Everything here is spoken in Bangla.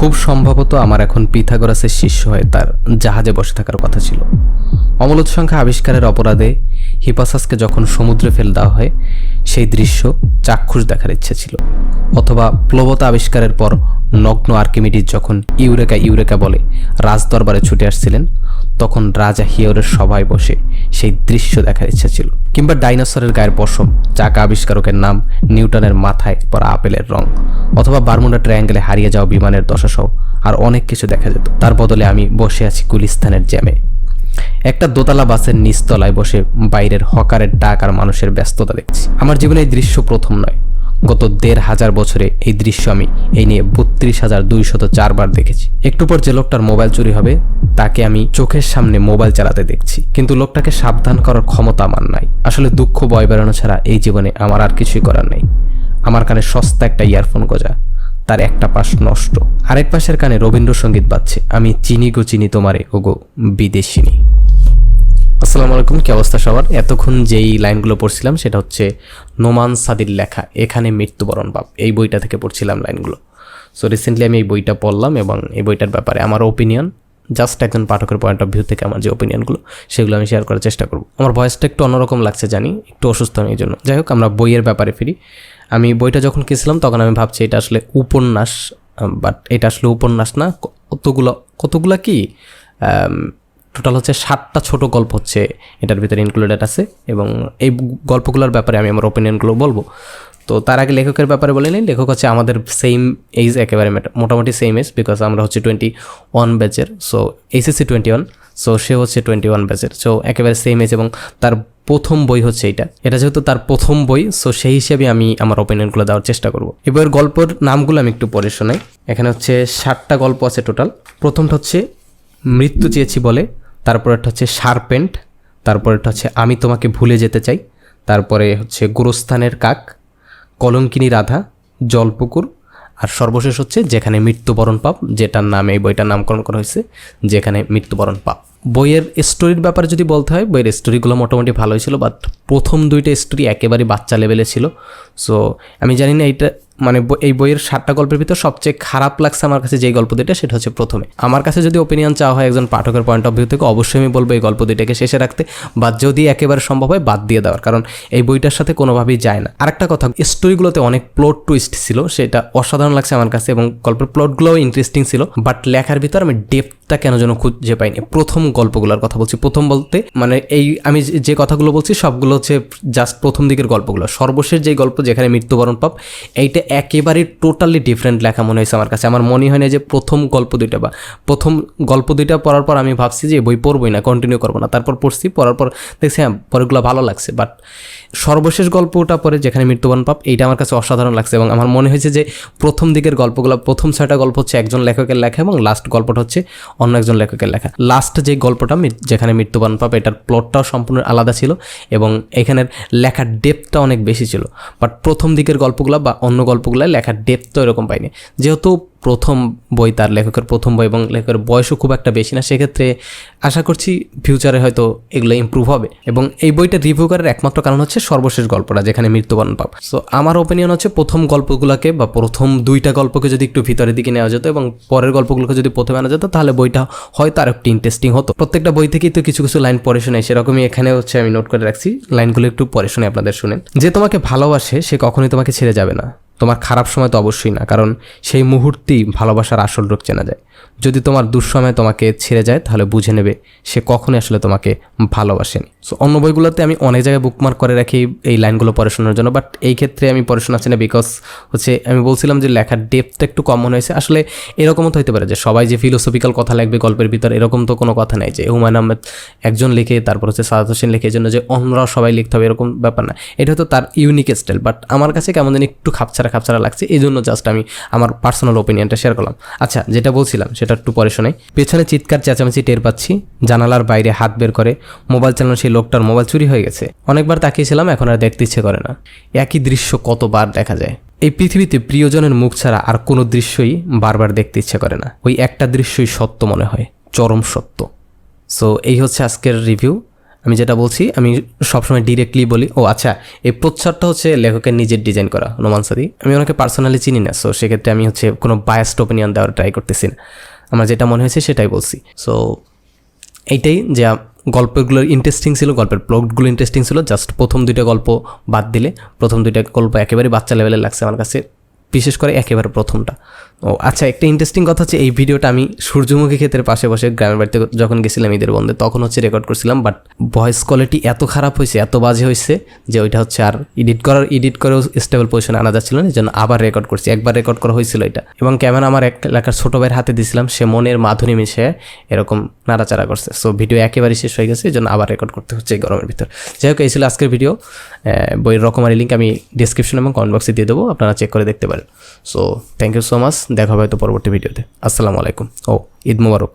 খুব সম্ভবত আমার এখন পিথাগোরাসের শিষ্য হয়ে তার জাহাজে বসে থাকার কথা ছিল। অমলত সংখ্যা আবিষ্কারের অপরাধে হিপাসাসকে যখন সমুদ্রে ফেল দেওয়া হয়, সেই দৃশ্য চাক্ষুষ দেখার ইচ্ছে ছিল। অথবা প্লবতা আবিষ্কারের পর নগ্ন আর্কিমিডিস যখন ইউরেকা ইউরেকা বলে রাজদরবারে ছুটে আসছিলেন তখন রাজা হিয়রের সভায় বসে সেই দৃশ্য দেখার ইচ্ছা ছিল। কিংবা ডাইনোসরের গায়ের পশম, চাকা আবিষ্কারকের নাম, নিউটনের মাথায় পরা আপেলের রং, অথবা বারমুডা ট্রায়াঙ্গেলে হারিয়ে যাওয়া বিমানের দশাসহ আর অনেক কিছু দেখা যেত। তার বদলে আমি বসে আছি গুলিস্তানের জ্যামে। একটা দোতলা বাসের নিচতলায় বসে বাইরের হকারের ডাক আর মানুষের ব্যস্ততা দেখছি। আমার জীবনে এই দৃশ্য প্রথম নয়। গত দেড় হাজার বছরে এই দৃশ্য আমি এই নিয়ে বত্রিশ হাজার দুইশত চারবার দেখেছি। একটু পর যে লোকটার মোবাইল চুরি হবে, তাকে আমি চোখের সামনে মোবাইল চালাতে দেখছি। কিন্তু লোকটাকে সাবধান করার ক্ষমতা আমার নাই। আসলে দুঃখ বয় বেড়ানো ছাড়া এই জীবনে আমার আর কিছুই করার নেই। আমার কানে সস্তা একটা ইয়ারফোন গজা। তার একটা পাশ নষ্ট। আরেক পাশের কানে রবীন্দ্রসঙ্গীত বাজছে। আমি চিনি গো, চিনি তোমারে, ওগো বিদেশিনী। আসসালামু আলাইকুম, কি অবস্থা সবার? এতক্ষণ যেই লাইনগুলো পড়ছিলাম, সেটা হচ্ছে নোমান সাদির লেখা, এখানে মৃত্যুবরণ পাপ। এই বইটা থেকে পড়ছিলাম লাইনগুলো। সো রিসেন্টলি আমি এই বইটা পড়লাম এবং এই বইটার ব্যাপারে আমার ওপিনিয়ন জাস্ট একজন পাঠকের পয়েন্ট অফ ভিউ থেকে আমার যে ওপিনিয়নগুলো সেগুলো আমি শেয়ার করার চেষ্টা করব। আমার ভয়েসটা একটু অন্যরকম লাগছে জানি, একটু অসুস্থ আমি এই জন্য। যাই হোক, আমরা বইয়ের ব্যাপারে ফিরি। আমি বইটা যখন কিনছিলাম তখন আমি ভাবছি এটা আসলে উপন্যাস বাট এটা আসলে উপন্যাস না, কতগুলো কতগুলো কি টোটাল হচ্ছে সাতটা ছোট গল্প হচ্ছে, এটার ভিতরে ইনক্লুডেড আছে এবং এই গল্পগুলোর ব্যাপারে আমি আমার ওপিনিয়নগুলো বলব। তো তার আগে লেখকের ব্যাপারে বলে নিই, লেখক হচ্ছে আমাদের সেম এইজ একেবারে মেটা- মোটামুটি সেম এজ বিকজ আমরা হচ্ছে টোয়েন্টি ওয়ান ব্যাচের so HSC twenty one so সে হচ্ছে টোয়েন্টি ওয়ান ব্যাচের সো একেবারে সেম এজ এবং তার প্রথম বই হচ্ছে এটা। এটা যেহেতু তার প্রথম বই সো সেই হিসেবে আমি আমার ওপিনিয়নগুলো দেওয়ার চেষ্টা করব। এই বইয়ের গল্পের নামগুলো আমি একটু পড়ে শোনাই। এখানে হচ্ছে ষাটটা গল্প আছে টোটাল প্রথমটা হচ্ছে মৃত্যু চেয়েছি বলে তারপর একটা হচ্ছে শার্পেন্ট, তারপর একটা হচ্ছে আমি তোমাকে ভুলে যেতে চাই, তারপরে হচ্ছে গোরস্থানের কাক, কলঙ্কিনী রাধা, জলপুকুর, আর সর্বশেষ হচ্ছে যেখানে মৃত্যুবরণ পাপ, যেটার নামে এই বইটার নামকরণ করা হয়েছে, যেখানে মৃত্যুবরণ পাপ। বইয়ের স্টোরির ব্যাপারে যদি বলতে হয়, বইয়ের স্টোরিগুলো মোটামুটি ভালোই ছিল বাট প্রথম দুইটা স্টোরি একেবারে বাচ্চা লেভেলে ছিল। সো আমি জানি না এইটা মানে এই বইয়ের সাতটা গল্পের ভিতর সবচেয়ে খারাপ লাগছে আমার কাছে যেই গল্প দুইটা, সেটা হচ্ছে প্রথমে। আমার কাছে যদি ওপিনিয়ন চাওয়া হয় একজন পাঠকের পয়েন্ট অফ ভিউ থেকে, অবশ্যই আমি বলব এই গল্প দুইটাকে শেষে রাখতে, বা যদি একেবারে সম্ভব হয় বাদ দিয়ে দেওয়ার, কারণ এই বইটার সাথে কোনোভাবেই যায় না। আরেকটা কথা স্টোরিগুলোতে অনেক প্লট টুইস্ট ছিল, সেটা অসাধারণ লাগছে আমার কাছে, এবং গল্পের প্লটগুলোও ইন্টারেস্টিং ছিল বাট লেখার ভিতর আমি ডেপথটা কেন যেন খুঁজে পাইনি। প্রথম গল্পগুলোর কথা বলছি। প্রথম বলতে মানে এই আমি যে- কথাগুলো বলছি, সবগুলো হচ্ছে জাস্ট প্রথম দিকের গল্পগুলো। সর্বশেষ যে গল্প যেখানে মৃত্যুবরণ পাপ, এইটা একেবারে টোটালি ডিফারেন্ট লেখা মনে হয়েছে আমার কাছে। আমার মনে হয় না যে প্রথম গল্প দুইটা বা প্রথম গল্প দুইটা পড়ার পর আমি ভাবছি যে বই পড়বই না কন্টিনিউ করব না। তারপর পড়ছি, পড়ার পর দেখছি হ্যাঁ পরেরগুলো ভালো লাগছে। বাট সর্বশেষ গল্পটা পরে যেখানে মৃত্যুবরণ পাপ, এইটা আমার কাছে অসাধারণ লাগছে এবং আমার মনে হয়েছে যে প্রথম দিকের গল্পগুলো, প্রথম ছয়টা গল্প হচ্ছে একজন লেখকের লেখা এবং লাস্ট গল্পটা হচ্ছে অন্য একজন লেখকের লেখা। লাস্ট যে গল্পটা যেখানে মৃত্যুবান পাবে, এটার প্লটটাও সম্পূর্ণ আলাদা ছিল এবং এখানের লেখার ডেপটা অনেক বেশি ছিল। বাট প্রথম দিকের গল্পগুলো বা অন্য গল্পগুলো লেখার ডেপথ তো এরকম পাইনি। যেহেতু প্রথম বই তার লেখকের প্রথম বই এবং লেখকের বয়সও খুব একটা বেশি না, সেক্ষেত্রে আশা করছি ফিউচারে হয়তো এগুলো ইমপ্রুভ হবে। এবং এই বইটা রিভিউ করার একমাত্র কারণ হচ্ছে সর্বশেষ গল্পটা, যেখানে মৃত্যুবরণ পাব সো আমার ওপিনিয়ন হচ্ছে প্রথম গল্পগুলোকে বা প্রথম দুইটা গল্পকে যদি একটু ভিতরের দিকে নেওয়া যেত এবং পরের গল্পগুলোকে যদি প্রথমে আনা যেত, তাহলে বইটা হয়তো আর একটু ইন্টারেস্টিং হতো। প্রত্যেকটা বই থেকেই তো কিছু কিছু লাইন পড়ে শোনাই, সেরকমই এখানে হচ্ছে আমি নোট করে রাখছি। লাইনগুলো একটু পরে শুনে আপনাদের শুনেন। যে তোমাকে ভালোবাসে, সে কখনোই তোমাকে ছেড়ে যাবে না। তোমার খারাপ সময় তো অবশ্যই না, কারণ সেই মুহূর্তেই ভালোবাসার আসল রূপ চেনা যায়। যদি তোমার দুঃসময় তোমাকে ছেড়ে যায়, তাহলে বুঝে নেবে সে কখনই আসলে তোমাকে ভালোবাসেনি। সো অন্য বইগুলোতে আমি অনেক জায়গায় বুকমার্ক করে রাখি এই লাইনগুলো পড়াশোনার জন্য বাট এই ক্ষেত্রে আমি পড়াশোনা আছি না বিকজ হচ্ছে আমি বলছিলাম যে লেখার ডেপথটা একটু কম মনে হয়েছে। আসলে এরকমও তো হতে পারে যে সবাই যে ফিলোসফিক্যাল কথা লাগবে গল্পের ভিতর, এরকম তো কোনো কথা নাই যে হুমায়ুন আহমেদ একজন লিখে, তারপর হচ্ছে সাদাত হোসেন লিখে জন্য যে অন্যরাও সবাই লিখতে হবে, এরকম ব্যাপার না। এটা হয়তো তার ইউনিক স্টাইল বাট আমার কাছে কেমন যেন একটু খাপছাড়া খাপছাড়া লাগছে এই জন্য জাস্ট আমি আমার পার্সোনাল ওপিনিয়নটা শেয়ার করলাম। আচ্ছা যেটা বলছিলাম সেটা একটু পরে শোনাই। পেছনে চিৎকার চেঁচামেচি টের পাচ্ছি, জানালার বাইরে হাত বের করে মোবাইল চালানো সেই লোকটার মোবাইল চুরি হয়ে গেছে। অনেকবার তাকিয়েছিলাম, এখন আর দেখতে ইচ্ছে করে না। একই দৃশ্য কতবার দেখা যায়। এই পৃথিবীতে প্রিয়জনের মুখ ছাড়া আর কোনো দৃশ্যই বারবার দেখতে ইচ্ছে করে না। ওই একটা দৃশ্যই সত্য মনে হয়, চরম সত্য। সো এই হচ্ছে আজকের রিভিউ আমি যেটা বলছি, আমি সবসময় ডিরেক্টলি বলি, ও আচ্ছা এই প্রচ্ছদটা হচ্ছে লেখকের নিজের ডিজাইন করা রোমান্সাদি আমি ওনাকে পার্সোনালি চিনি না সো সেক্ষেত্রে আমি হচ্ছে কোনো বায়াস্ট ওপিনিয়ন দেওয়ার ট্রাই করতেছি না। আমার যেটা মনে হয়েছে সেটাই বলছি। সো এইটাই যে গল্পগুলো ইন্টারেস্টিং ছিল, গল্পের প্লটগুলো ইন্টারেস্টিং ছিল জাস্ট প্রথম দুইটা গল্প বাদ দিলে, প্রথম দুইটা গল্প একেবারেই বাচ্চা লেভেলের লাগছে আমার কাছে, বিশেষ করে একেবারে প্রথমটা। ও আচ্ছা একটা ইন্টারেস্টিং কথা হচ্ছে, এই ভিডিওটা আমি সূর্যমুখী ক্ষেত্রের পাশে বসে গ্রামের বাড়িতে যখন গেছিলাম ঈদের বন্ধে, তখন হচ্ছে রেকর্ড করছিলাম বাট ভয়েস কোয়ালিটি এত খারাপ হয়েছে, এত বাজে হয়েছে, যে ওইটা হচ্ছে আর এডিট করার এডিট করেও স্টেবল পজিশনে আনা যাচ্ছিল না জন্য আবার রেকর্ড করছি, একবার রেকর্ড করা হয়েছিল এটা। এবং ক্যামেরা আমার এক এলাকার ছোটো ভাইয়ের হাতে দিয়েছিলাম, সে মনের মাধুরী মিশে এরকম নাড়াচাড়া করছে। সো ভিডিও একেবারে শেষ হয়ে গেছে জন্য আবার রেকর্ড করতে হচ্ছে এই গরমের ভিতর। যাই হোক, এই ছিল আজকের ভিডিও বইয়ের রকমারি লিঙ্ক আমি ডিসক্রিপশন এবং কমেন্ট বক্সে দিয়ে দেবো, আপনারা চেক করে দেখতে পারেন। So thank you so much দেখা হবে হয়তো পরবর্তী ভিডিওতে। আসসালামু আলাইকুম। ও ঈদ মুবারক।